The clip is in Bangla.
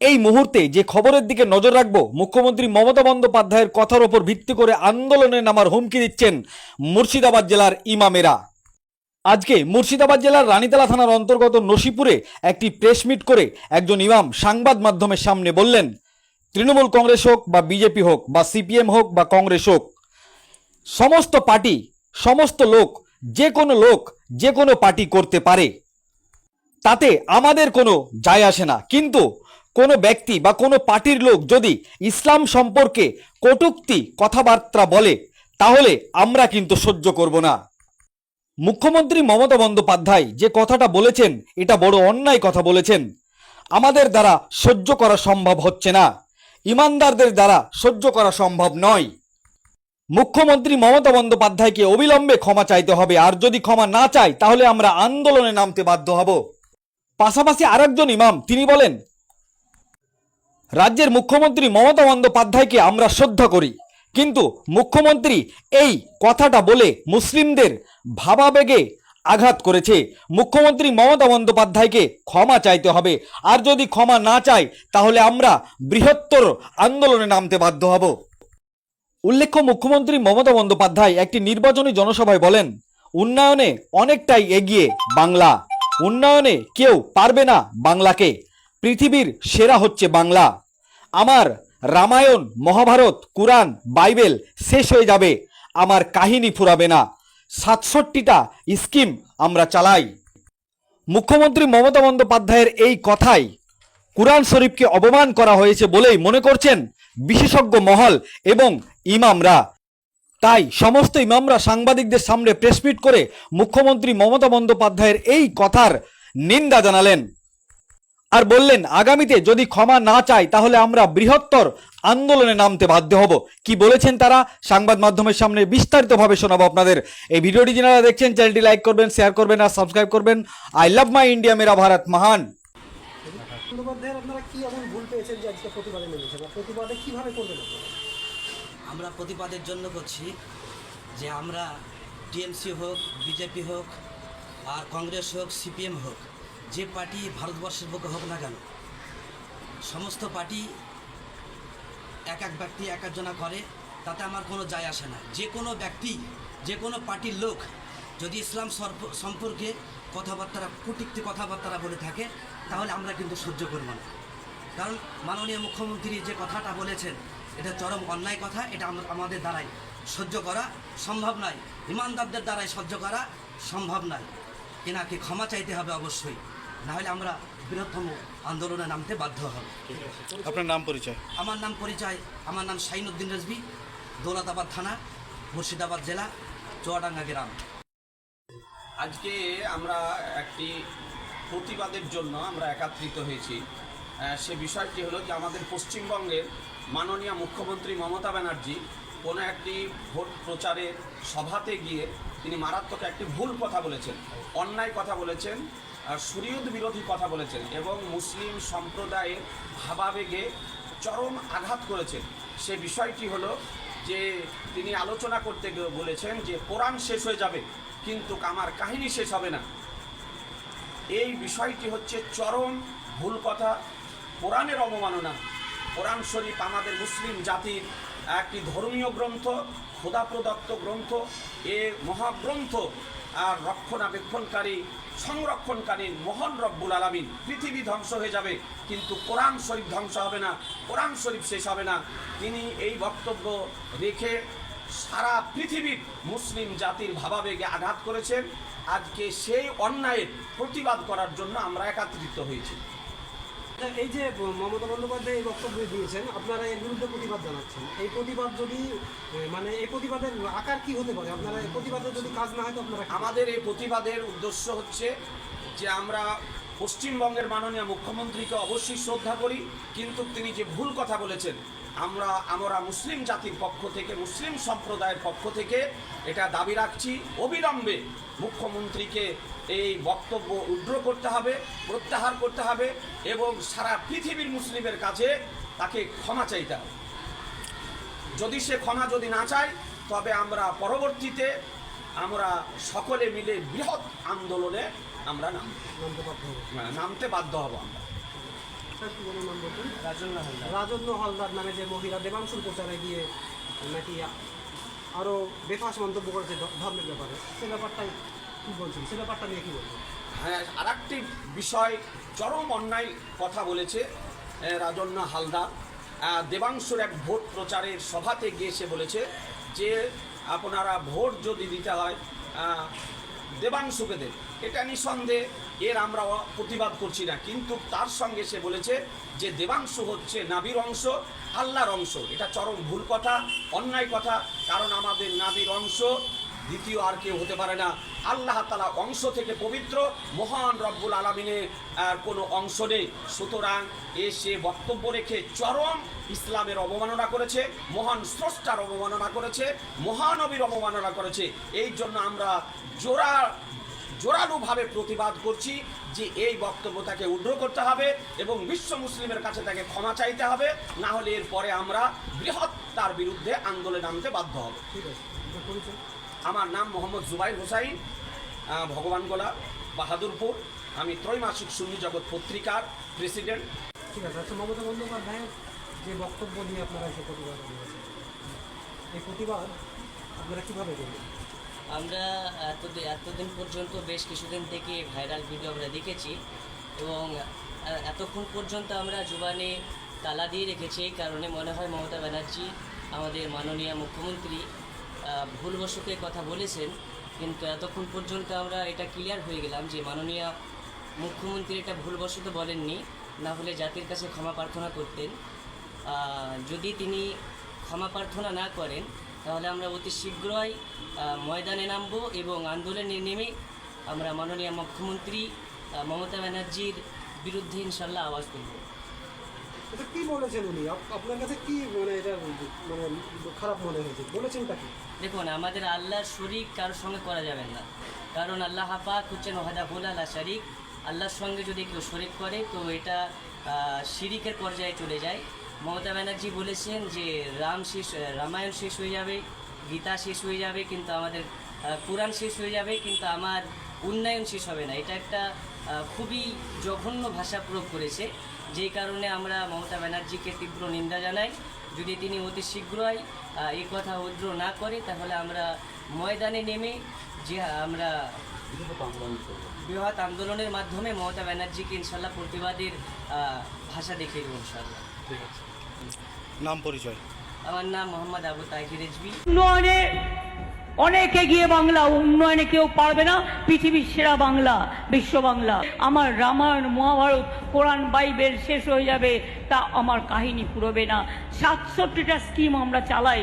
এই মুহূর্তে যে খবরের দিকে নজর রাখব, মুখ্যমন্ত্রী মমতা বন্দ্যোপাধ্যায়ের কথার ওপর ভিত্তি করে আন্দোলনে নামার হুমকি দিচ্ছেন মুর্শিদাবাদ জেলার ইমামেরা। আজকে মুর্শিদাবাদ জেলার রানীতলা থানার অন্তর্গত নসিপুরে একটি প্রেস মিট করে একজন ইমাম সাংবাদ মাধ্যমের সামনে বললেন, তৃণমূল কংগ্রেস হোক বা বিজেপি হোক বা সিপিএম হোক বা কংগ্রেস হোক, সমস্ত পার্টি, সমস্ত লোক, যে কোনো লোক, যে কোনো পার্টি করতে পারে। তাতে আমাদের কোনো যায় আসে না। কিন্তু কোনো ব্যক্তি বা কোনো পার্টির লোক যদি ইসলাম সম্পর্কে কটূক্তি কথাবার্তা বলে, তাহলে আমরা কিন্তু সহ্য করব না। মুখ্যমন্ত্রী মমতা বন্দ্যোপাধ্যায় যে কথাটা বলেছেন, এটা বড় অন্যায় কথা বলেছেন। আমাদের দ্বারা সহ্য করা সম্ভব হচ্ছে না। ইমানদারদের দ্বারা সহ্য করা সম্ভব নয়। মুখ্যমন্ত্রী মমতা বন্দ্যোপাধ্যায়কে অবিলম্বে ক্ষমা চাইতে হবে। আর যদি ক্ষমা না চাই তাহলে আমরা আন্দোলনে নামতে বাধ্য হব। পাশাপাশি আরেকজন ইমাম, তিনি বলেন রাজ্যের মুখ্যমন্ত্রী মমতা বন্দ্যোপাধ্যায়কে আমরা শ্রদ্ধা করি। কিন্তু মুখ্যমন্ত্রী এই কথাটা বলে মুসলিমদের ভাবাবেগে আঘাত করেছে। মুখ্যমন্ত্রী মমতা বন্দ্যোপাধ্যায়কে ক্ষমা চাইতে হবে। আর যদি ক্ষমা না চায়, তাহলে আমরা বৃহত্তর আন্দোলনে নামতে বাধ্য হব। উল্লেখ্য, মুখ্যমন্ত্রী মমতা বন্দ্যোপাধ্যায় একটি নির্বাচনী জনসভায় বলেন, উন্নয়নে অনেকটাই এগিয়ে বাংলা। উন্নয়নে কেউ পারবে না বাংলাকে। পৃথিবীর সেরা হচ্ছে বাংলা। আমার রামায়ণ, মহাভারত, কুরআন, বাইবেল শেষ হয়ে যাবে। আমার কাহিনী ফুরাবে না। সাতষট্টিটা স্কিম আমরা চালাই। মুখ্যমন্ত্রী মমতা বন্দ্যোপাধ্যায়ের এই কথাই কুরআন শরীফকে অপমান করা হয়েছে বলেই মনে করছেন বিশেষজ্ঞ মহল এবং ইমামরা। তাই সমস্ত ইমামরা সাংবাদিকদের সামনে প্রেসমিট করে মুখ্যমন্ত্রী মমতা বন্দ্যোপাধ্যায়ের এই কথার নিন্দা জানালেন। আর বললেন আগামীতে যদি ক্ষমা না চায় তাহলে আমরা বৃহত্তর আন্দোলনে নামতে বাধ্য হব। কি বলেছেন তারা? সংবাদ মাধ্যমের সামনে বিস্তারিতভাবে শোনাবো আপনাদের। এই ভিডিওটি যারা দেখছেন চ্যানেলটি লাইক করবেন শেয়ার করবেন আর সাবস্ক্রাইব করবেন। আই লাভ মাই ইন্ডিয়া মেরা ভারত মহান? আমরা প্রতিবাদের জন্য করছি যে আমরা টিএমসি হোক বিজেপি হোক আর কংগ্রেস হোক সিপিএম হোক যে পার্টি ভারতবর্ষের বুকে হোক না কেন, সমস্ত পার্টি এক এক ব্যক্তি এক একজনা করে, তাতে আমার কোনো যায় আসে না। যে কোনো ব্যক্তি, যে কোনো পার্টির লোক যদি ইসলাম সম্পর্কে কথাবার্তা কুটিক্তি কথাবার্তা বলে থাকে, তাহলে আমরা কিন্তু সহ্য করব না। কারণ মাননীয় মুখ্যমন্ত্রী যে কথাটা বলেছেন, এটা চরম অন্যায় কথা, এটা আম- আমাদের দ্বারাই সহ্য করা সম্ভব নয়। ইমানদারদের দ্বারাই সহ্য করা সম্ভব নয়। এনাকে ক্ষমা চাইতে হবে অবশ্যই। নাহলে আমরা বৃহত্তম আন্দোলনে নামতে বাধ্য হব। আপনার নাম পরিচয়? আমার নাম পরিচয় আমার নাম শাহিনুদ্দিন রেজবি দৌলতাবাদ থানা মুর্শিদাবাদ জেলা চুয়াডাঙ্গা গ্রাম। আজকে আমরা একটি প্রতিবাদের জন্য আমরা একাত্রিত হয়েছি। সে বিষয়টি হলো যে আমাদের পশ্চিমবঙ্গের মাননীয় মুখ্যমন্ত্রী মমতা ব্যানার্জি কোনো একটি ভোট প্রচারের সভাতে গিয়ে তিনি মারাত্মক একটি ভুল কথা বলেছেন অন্যায় কথা বলেছেন শরীয়ত বিরোধী কথা বলেছেন এবং মুসলিম সম্প্রদায়ের ভাবাবেগে চরম আঘাত করেছেন। সে বিষয়টি হলো যে তিনি আলোচনা করতে বলেছেন যে কোরআন শেষ হয়ে যাবে, কিন্তু আমার কাহিনী শেষ হবে না। এই বিষয়টি হচ্ছে চরম ভুল কথা কোরআনের অবমাননা। কোরআন শরীফ আমাদের মুসলিম জাতির একটি ধর্মীয় গ্রন্থ খোদা প্রদত্ত গ্রন্থ। এ মহাগ্রন্থ আর রক্ষণাবেক্ষণকারী সংরক্ষণকারী মহান রব্বুল আলমিন পৃথিবী ধ্বংস হয়ে যাবে, কিন্তু কোরআন শরীফ ধ্বংস হবে না, কোরআন শরীফ শেষ হবে না। তিনি এই বক্তব্য রেখে সারা পৃথিবীর মুসলিম জাতির ভাবাবেগে আঘাত করেছেন। আজকে সেই অন্যায়ের প্রতিবাদ করার জন্য আমরা একত্রিত হয়েছি। এই যে মমতা বন্দ্যোপাধ্যায় এই বক্তব্য দিয়েছেন, আপনারা এর বিরুদ্ধে প্রতিবাদ জানাচ্ছেন। এই প্রতিবাদ যদি মানে এই প্রতিবাদের আকার কি হতে পারে? আপনারা এই প্রতিবাদের যদি কাজ না হয় তো আপনারা আমাদের এই প্রতিবাদের উদ্দেশ্য হচ্ছে যে আমরা পশ্চিমবঙ্গের মাননীয় মুখ্যমন্ত্রীকে অবশ্যই শ্রদ্ধা করি, কিন্তু তিনি যে ভুল কথা বলেছেন, আমরা আমরা মুসলিম জাতির পক্ষ থেকে, মুসলিম সম্প্রদায়ের পক্ষ থেকে এটা দাবি রাখছি। অবিলম্বে মুখ্যমন্ত্রীকে এই বক্তব্য উগ্র করতে হবে, প্রত্যাহার করতে হবে এবং সারা পৃথিবীর মুসলিমের কাছে তাকে ক্ষমা চাইতে হবে। যদি সে ক্ষমা যদি না চায়, তবে আমরা পরবর্তীতে আমরা সকলে মিলে বৃহৎ আন্দোলনে আমরা নাম নামতে বাধ্য হবে নামতে বাধ্য হব আমরা। রাজন্য হালদার নামে যে মহিলা দেবাংশুর প্রচারে গিয়ে নাকি আরও বেফাস মন্তব্য করেছে ধর্মের ব্যাপারে, সে ব্যাপারটাই কী বলছেন? সে ব্যাপারটা নিয়ে কী বলছেন? হ্যাঁ আর একটি বিষয় চরম অন্যায় কথা বলেছে এ, রাজন্না হালদার। দেবাংশুর এক ভোট প্রচারের সভাতে গিয়ে সে বলেছে যে আপনারা ভোট যদি দিতে হয় দেবাংশুকে দেন। এটা নিঃসন্দেহে এর আমরা প্রতিবাদ করছি না। কিন্তু তার সঙ্গে সে বলেছে যে দেবাংশু হচ্ছে নাবির অংশ আল্লাহর অংশ। এটা চরম ভুল কথা অন্যায় কথা কারণ আমাদের নাবির অংশ দ্বিতীয় আর কেউ হতে পারে না। আল্লাহ তালা অংশ থেকে পবিত্র, মহান রব্বুল আলমিনের কোনো অংশ নেই। সুতরাং এ সে বক্তব্য রেখে চরম ইসলামের অবমাননা করেছে, মহান স্রষ্টার অবমাননা করেছে, মহানবীর অবমাননা করেছে। এই জন্য আমরা জোড়া, জোরালোভাবে প্রতিবাদ করছি যে এই বক্তব্য তাকে উগ্র করতে হবে এবং বিশ্ব মুসলিমের কাছে তাকে ক্ষমা চাইতে হবে, না হলে এরপরে আমরা বৃহৎ তার বিরুদ্ধে আন্দোলনে নামতে বাধ্য হব। ঠিক আছে আমার নাম মোহাম্মদ জুবাইর হোসাইন আহ, ভগবানগোলা বাহাদুরপুর। আমি ত্রৈমাসিক সুন্নি জগৎ পত্রিকার প্রেসিডেন্ট। ঠিক আছে আচ্ছা মমতা বন্দ্যোপাধ্যায়ের যে বক্তব্য নিয়ে আপনারা এসে প্রতিবাদ জানিয়েছেন এই প্রতিবাদ আপনারা কীভাবে করবেন আমরা এতদিন এতদিন পর্যন্ত বেশ কিছুদিন থেকে ভাইরাল ভিডিও আমরা দেখেছি এবং এতক্ষণ পর্যন্ত আমরা জুবানে তালা দিয়ে রেখেছি এই কারণে মনে হয় মমতা ব্যানার্জি আমাদের মাননীয় মুখ্যমন্ত্রী ভুলবশত কথা বলেছেন, কিন্তু এতক্ষণ পর্যন্ত আমরা এটা ক্লিয়ার হয়ে গেলাম যে মাননীয় মুখ্যমন্ত্রী এটা ভুলবশত বলেননি, না হলে জাতির কাছে ক্ষমা প্রার্থনা করতেন। যদি তিনি ক্ষমা প্রার্থনা না করেন, তাহলে আমরা অতি শীঘ্রই ময়দানে নামব এবং আন্দোলনে নেমে আমরা মাননীয় মুখ্যমন্ত্রী মমতা ব্যানার্জির বিরুদ্ধে ইনশাল্লাহ আওয়াজ তুলব। এটা কি বলেছেন উনি? আপনার কাছে কি মানে এটা মানে খারাপ মনে হয়েছে? বলেছেনটা দেখুন, আমাদের আল্লাহর শরিক কারোর সঙ্গে করা যাবে না। কারণ আল্লাহ হাপাক হচ্ছেন ওহাদা ভুল আল্লাহ শরিক। আল্লাহর সঙ্গে যদি কেউ শরিক করে, তো এটা শিরিকের পর্যায়ে চলে যায়। মমতা ব্যানার্জি বলেছেন যে, রাম শেষ রামায়ণ শেষ হয়ে যাবে, গীতা শেষ হয়ে যাবে, কিন্তু আমাদের কোরআন শেষ হয়ে যাবে, কিন্তু আমার উন্নয়ন শেষ হবে না। এটা একটা খুবই জঘন্য ভাষা প্রয়োগ করেছে। যেই কারণে আমরা মমতা ব্যানার্জিকে তীব্র নিন্দা জানাই। যদি তিনি অতি শীঘ্রই এই কথা উদ্র না করে তাহলে আমরা ময়দানে নেমে যে আমরা বৃহৎ আন্দোলনের মাধ্যমে মমতা ব্যানার্জিকে ইনশাল্লাহ প্রতিবাদের ভাষা দেখিয়ে দেবো ইনশাল্লাহ নাম পরিচয়। আমার নাম মোহাম্মদ আবু তাহির রেজবি। অনেক এগিয়ে বাংলা, উন্নয়নে কেউ পারবে না, পৃথিবীর সেরা বাংলা, বিশ্ব বাংলা। আমার রামায়ণ, মহাভারত, কোরআন, বাইবেল শেষ হয়ে যাবে, তা আমার কাহিনী পুরোবে না। সাতষট্টিটা স্কিম আমরা চালাই।